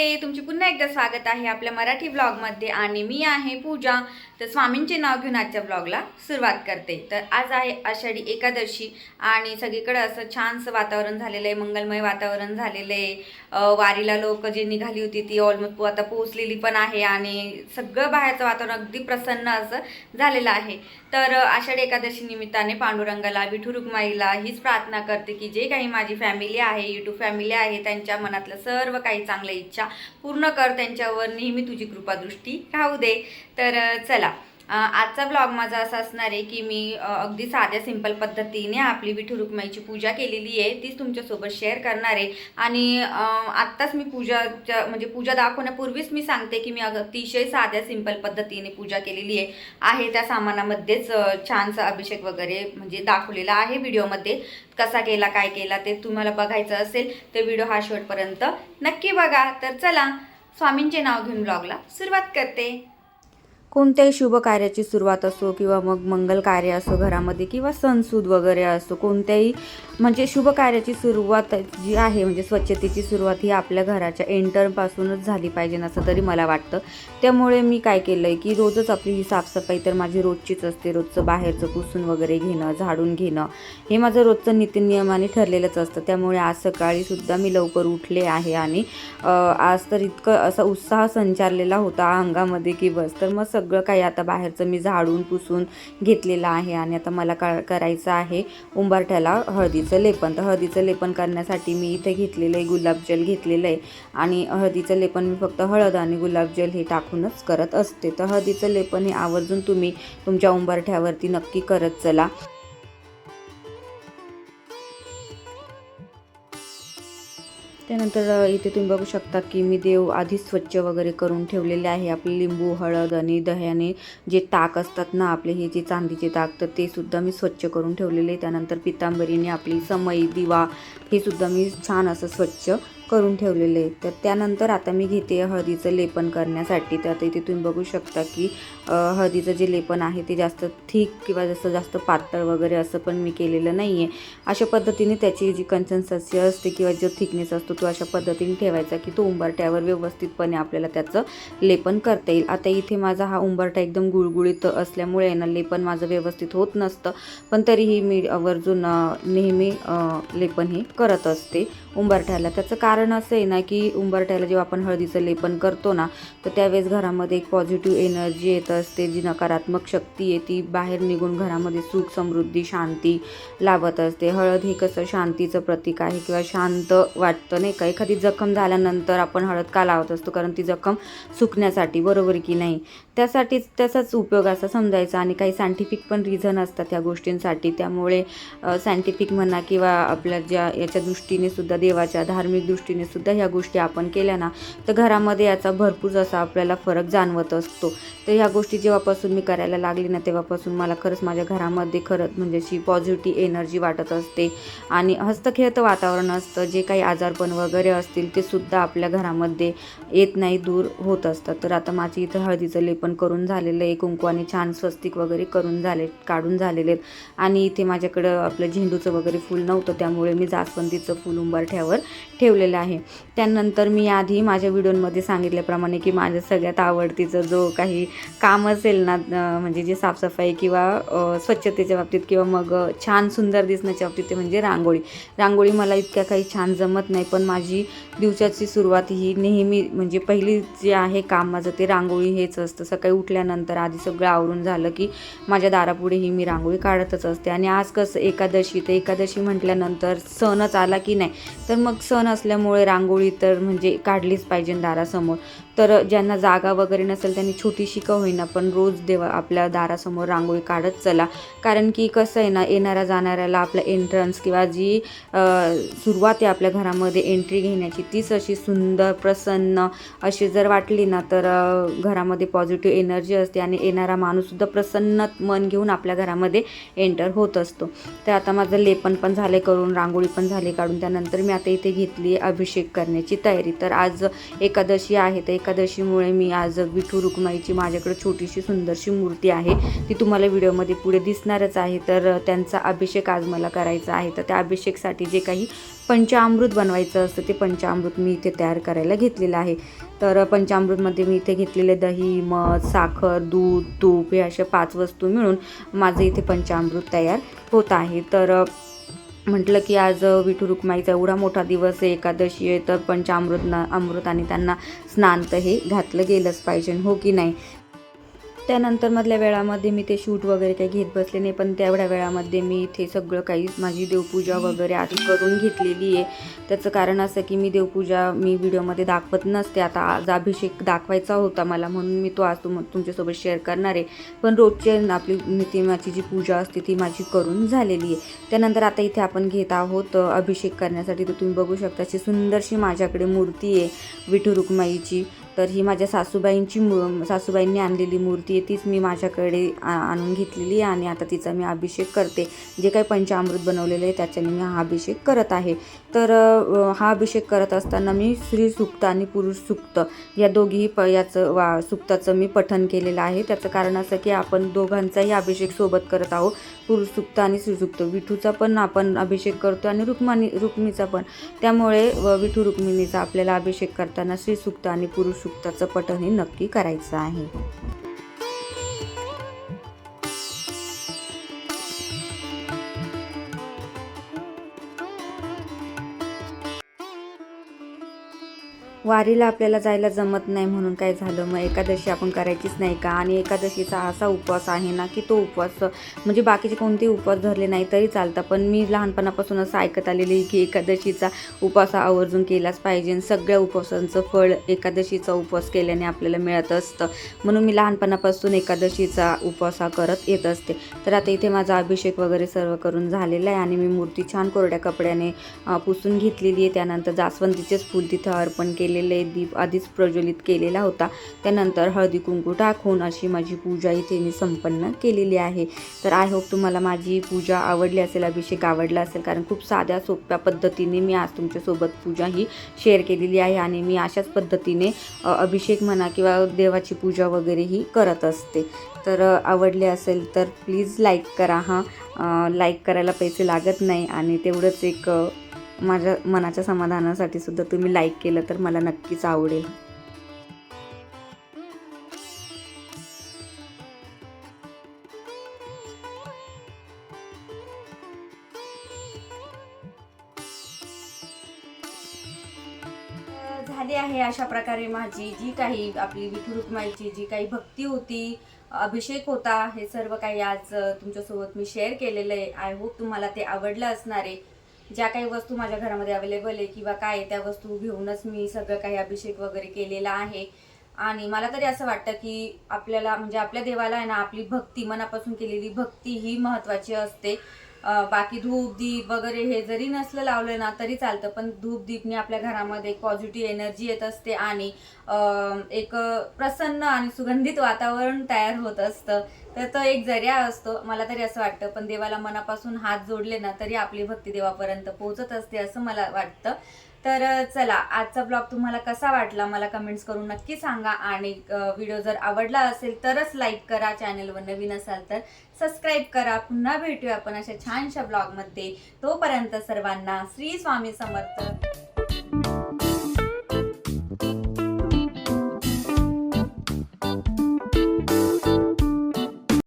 नमस्ते. तुमचे पुन्हा एकदा स्वागत आहे आपल्या मराठी ब्लॉगमध्ये आणि मी आहे पूजा. तर स्वामींचे नाव घेऊन आजच्या ब्लॉगला सुरुवात करते. तर आज आहे आषाढी एकादशी आणि सगळीकडं असं छानसं वातावरण झालेलं आहे मंगलमय वातावरण झालेलं आहे वारीला लोक जी निघाली होती ती ऑलमोस्ट आता पोहोचलेली पण आहे आणि सगळं बाहेरचं वातावरण अगदी प्रसन्न असं झालेलं आहे. तर आषाढी एकादशी निमित्ताने पांडुरंगाला विठू रुक्माईला हीच प्रार्थना करते की जे काही माझी फॅमिली आहे युट्यूब फॅमिली आहे त्यांच्या मनातलं सर्व काही चांगल्या इच्छा पूर्ण कर त्यांच्यावर. नेहमी तुझी कृपादृष्टी राहू दे. तर चला. आजचा ब्लॉग माझा असा असणार आहे की मी अगदी साध्या सिंपल पद्धतीने आपली विठू रुक्माईची पूजा केलेली आहे. तीच तुमच्यासोबत शेअर करणार आहे. आणि आत्ताच मी पूजाच्या म्हणजे पूजा दाखवण्यापूर्वीच मी सांगते की मी अग- अतिशय साध्या सिंपल पद्धतीने पूजा केलेली आहे. आहे त्या सामानामध्येच छानसा अभिषेक वगैरे म्हणजे दाखवलेला आहे व्हिडिओमध्ये. कसा केला काय केला ते तुम्हाला बघायचं असेल तर व्हिडिओ हा शेवटपर्यंत नक्की बघा. तर चला स्वामींचे नाव घेऊन ब्लॉगला सुरुवात करते. कोणत्याही शुभ कार्याची सुरुवात असो किंवा मग मंगल कार्य असो घरामध्ये किंवा सणसूद वगैरे असो कोणत्याही म्हणजे शुभ कार्याची सुरुवात जी आहे म्हणजे स्वच्छतेची सुरुवात ही आपल्या घराच्या एंटरपासूनच झाली पाहिजे असं तरी मला वाटतं. त्यामुळे मी काय केलं आहे की रोजच आपली ही साफसफाई तर माझी रोजचीच असते. रोजचं बाहेरचं पुसून वगैरे घेणं झाडून घेणं हे माझं रोजचं नित्यनियमाने ठरलेलंच असतं. त्यामुळे आज सकाळीसुद्धा मी लवकर उठले आहे आणि आज तर इतकं असा उत्साह संचारलेला होता अंगामध्ये की बस. तर मग सगळं काही आता बाहेरचं मी झाडून पुसून घेतलेलं आहे आणि आता मला का करायचं आहे उंबरठ्याला हळदीचं लेपन. तर हळदीचं लेपन करण्यासाठी मी इथे घेतलेलं आहे गुलाबजल घेतलेलं आहे आणि हळदीचं लेपन मी फक्त हळद आणि गुलाबजल हे टाकूनच करत असते. तर हळदीचं लेपन हे आवर्जून तुम्ही तुमच्या उंबरठ्यावरती नक्की करत चला. त्यानंतर इथे तुम्ही बघू शकता की मी देव आधीच स्वच्छ वगैरे करून ठेवलेले आहे. आपले लिंबू हळद आणि दह्याने जे ताक असतात ना आपले हे जे चांदीचे ताक तर ते सुद्धा मी स्वच्छ करून ठेवलेले त्यानंतर पितांबरीने आपली समई दिवा हे सुद्धा मी छान असं स्वच्छ करून ठेवलेले आहे तर त्यानंतर आता मी घेते हळदीचं लेपन करण्यासाठी. तर आता इथे तुम्ही बघू शकता की हळदीचं जे लेपन आहे ते जास्त थिक किंवा जसं जास्त पातळ वगैरे असं पण मी केलेलं नाही आहे अशा पद्धतीने त्याची जी कन्सिस्टन्सी असते किंवा जो थिकनेस असतो तो अशा पद्धतीने ठेवायचा की तो उंबरट्यावर व्यवस्थितपणे आपल्याला त्याचं लेपन करता येईल. आता इथे माझा हा उंबरठा एकदम गुळगुळीत असल्यामुळे आहे ना लेपन माझं व्यवस्थित होत नसतं. पण तरीही मी आवर्जून नेहमी लेपन हे करत असते उंबरठ्याला. त्याचं कारण कारण असं आहे ना की उंबरठ्याला जेव्हा आपण हळदीचं लेपन करतो ना तर त्यावेळेस घरामध्ये एक पॉझिटिव्ह एनर्जी येत असते जी नकारात्मक शक्ती आहे ती बाहेर निघून घरामध्ये सुख समृद्धी शांती लावत असते. हळद हे कसं शांतीचं प्रतीक आहे किंवा शांत वाटतं नाही का? एखादी जखम झाल्यानंतर आपण हळद का लावत असतो? कारण ती जखम सुकण्यासाठी बरोबर की नाही? त्यासाठीच त्याचाच उपयोग असा समजायचा आणि काही सायंटिफिक पण रिझन असतात ह्या गोष्टींसाठी. त्यामुळे सायंटिफिक म्हणा किंवा आपल्या ज्या याच्या दृष्टीने सुद्धा देवाच्या धार्मिक दृष्टीने सुद्धा ह्या गोष्टी आपण केल्या ना तर घरामध्ये याचा भरपूर असा आपल्याला फरक जाणवत असतो. तर ह्या गोष्टी जेव्हापासून मी करायला लागली ना तेव्हापासून मला खरंच माझ्या घरामध्ये खरंच म्हणजे अशी पॉझिटिव्ह एनर्जी वाटत असते. आणि हस्तखेळतं वातावरण असतं जे काही आजारपण वगैरे असतील ते सुद्धा आपल्या घरामध्ये येत नाही दूर होत असतात. तर आता माझी इथं हळदीचं लेपन करून झालेलं आहे कुंकवाने छान स्वस्तिक वगैरे करून झाले काढून झालेले आहेत. आणि इथे माझ्याकडं आपलं झेंडूचं वगैरे फूल नव्हतं त्यामुळे मी जास्वंदीचं फूल उंबरठ्यावर ठेवलेलं आहे. त्यानंतर मी आधी माझ्या व्हिडिओमध्ये सांगितल्याप्रमाणे की माझ्या सगळ्यात आवडतीचं जो काही काम असेल ना म्हणजे जे साफसफाई किंवा स्वच्छतेच्या बाबतीत किंवा मग छान सुंदर दिसण्याच्या बाबतीत ते म्हणजे रांगोळी. रांगोळी मला इतक्या काही छान जमत नाही पण माझी दिवसाची सुरुवात ही नेहमी म्हणजे पहिली जे आहे काम माझं ते रांगोळी हेच असतं. सकाळी उठल्यानंतर आधी सगळं आवरून झालं की माझ्या दारापुढे ही मी रांगोळी काढतच असते. आणि आज कसं एकादशी तर एकादशी म्हटल्यानंतर सणच आला की नाही तर मग सण असल्यामुळे रांगोळी तर म्हणजे काढलीच पाहिजे दारासमोर. तर ज्यांना जागा वगैरे नसेल त्यांनी छोटीशी का होईना पण रोज देवा आपल्या दारासमोर रांगोळी काढत चला. कारण की कसं आहे ना येणाऱ्या जाणाऱ्याला आपलं एंट्रन्स किंवा जी सुरुवात आहे आपल्या घरामध्ये एंट्री घेण्याची तीच अशी सुंदर प्रसन्न अशी जर वाटली ना तर घरामध्ये पॉझिटिव्ह एनर्जी असते आणि येणारा माणूससुद्धा प्रसन्न मन घेऊन आपल्या घरामध्ये एंटर होत असतो. तर आता माझं लेपन पण झाले करून रांगोळी पण झाली काढून. त्यानंतर मी आता इथे घेतली अभिषेक करण्याची तयारी. तर आज एकादशी आहे तर एकादशीमुळे मी आज विठू रुक्माईची माझ्याकडे छोटीशी सुंदरशी मूर्ती आहे. ती तुम्हाला व्हिडिओमध्ये पुढे दिसणारच आहे. तर त्यांचा अभिषेक आज मला करायचा आहे. तर त्या अभिषेकसाठी जे काही पंचामृत बनवायचं असतं ते पंचामृत मी इथे तयार करायला घेतलेलं आहे. तर पंचामृतमध्ये मी इथे घेतलेले दही मध साखर दूध तूप हे अशा पाच वस्तू मिळून माझं इथे पंचामृत तयार होत आहे. तर म्हटलं की आज विठू रुक्माईचा एवढा मोठा दिवस आहे एकादशी आहे तर पंचामृत अमृताने त्यांना स्नान तर हे घातलं गेलंच पाहिजे हो की नाही? त्यानंतर मधल्या वेळामध्ये मी ते शूट वगैरे काही घेत बसले नाही पण तेवढ्या वेळामध्ये मी इथे सगळं काही माझी देवपूजा वगैरे आधी करून घेतलेली आहे. त्याचं कारण असं की मी देवपूजा मी व्हिडिओमध्ये दाखवत नसते. आता आज अभिषेक दाखवायचा होता मला म्हणून मी तो आज तुम तुमच्यासोबत शेअर करणार आहे. पण रोजचे आपली नितिमाची जी पूजा असते ती माझी करून झालेली आहे. त्यानंतर आता इथे आपण घेत आहोत अभिषेक करण्यासाठी. तर तुम्ही बघू शकता अशी सुंदरशी माझ्याकडे मूर्ती आहे विठू रुक्माईची तर ही माझ्या सासूबाईंची मू सासूबाईंनी आणलेली मूर्ती आहे तीच मी माझ्याकडे आ- आणून घेतलेली आहे आणि आता तिचा मी अभिषेक करते. जे काही पंचामृत बनवलेलं आहे त्याच्याने मी हा अभिषेक करत आहे. तर हा अभिषेक करत असताना मी स्त्री सुक्त आणि पुरुष सुक्त या दोघीही प याचं वा सुक्ताचं मी पठन केलेलं आहे. त्याचं कारण असं की आपण दोघांचाही अभिषेक सोबत करत आहोत. पुरुष सुक्त आणि श्रीसुक्त विठूचा पण आपण अभिषेक करतो आणि रुक्मानी रुक्मीचा पण. त्यामुळे व विठू रुक्मिणीचा आपल्याला अभिषेक करताना श्रीसुक्त आणि पुरुष सुक्ताचं पठण हे नक्की करायचं आहे. वारीला आपल्याला जायला जमत नाही म्हणून काय झालं? मग एकादशी आपण करायचीच नाही का? आणि एकादशीचा असा उपवास आहे ना की तो उपवास म्हणजे बाकीचे कोणतेही उपवास धरले नाही तरी चालतं. पण मी लहानपणापासून असं ऐकत आलेली की एकादशीचा उपवास आवर्जून केलाच पाहिजे सगळ्या उपवासांचं फळ एकादशीचा उपवास केल्याने आपल्याला मिळत असतं. म्हणून मी लहानपणापासून एकादशीचा उपवास हा करत येत असते. तर आता इथे माझा अभिषेक वगैरे सर्व करून झालेला आहे आणि मी मूर्ती छान कोरड्या कपड्याने पुसून घेतलेली आहे. त्यानंतर जास्वंदीचेच फूल तिथं अर्पण केले आहे दीप आधीच प्रज्वलित केलेला होता. त्यानंतर हळदी कुंकू टाकून अशी माझी पूजा इथे मी संपन्न केलेली आहे. तर आय होप तुम्हाला माझी पूजा आवडली असेल अभिषेक आवडला असेल कारण खूप साध्या सोप्या पद्धतीने मी आज तुमच्यासोबत पूजा ही शेअर केलेली आहे आणि मी अशाच पद्धतीने अभिषेक म्हणा किंवा देवाची पूजा वगैरे ही करत असते. तर आवडले असेल तर प्लीज लाईक करा हां. लाईक करायला पैसे लागत नाही आणि तेवढंच एक माझ्या मनाच्या समाधानासाठी सुद्धा तुम्ही लाईक केलं तर मला नक्कीच आवडेल. झाली आहे अशा प्रकारे माझी जी काही आपली विठू रुक्माईची जी काही भक्ती होती अभिषेक होता हे सर्व काही आज तुमच्यासोबत मी शेअर केलेलं आहे. आय होप तुम्हाला ते आवडलं असणार आहे. ज्या काही वस्तू माझ्या घरामध्ये अवेलेबल आहे किंवा काय त्या वस्तू घेऊनच मी सगळं काही अभिषेक वगैरे केलेला आहे. आणि मला तरी असं वाटतं की आपल्याला म्हणजे आपल्या देवाला आहे ना आपली भक्ती मनापासून केलेली भक्ती ही महत्वाची असते. बाकी धूप दीप वगैरे हे जरी नसलं लावलं ना तरी चालतं. पण धूप दीपने आपल्या घरामध्ये एक पॉझिटिव्ह एनर्जी येत असते आणि एक प्रसन्न आणि सुगंधित वातावरण तयार होत असतं. तर तो एक जर्या असतो. मला तरी असं वाटतं. पण देवाला मनापासून हात जोडले ना तरी आपली भक्ती देवापर्यंत पोहोचत असते असं मला वाटतं. तर चला आजचा ब्लॉग तुम्हाला कसा वाटला मला कमेंट्स करून नक्की सांगा आणि व्हिडिओ जर आवडला असेल तरच लाईक करा चॅनलवर नवीन असाल तर सबस्क्राईब करा. पुन्हा भेटूया आपण अशा छानशा ब्लॉगमध्ये. तोपर्यंत सर्वांना श्री स्वामी समर्थ.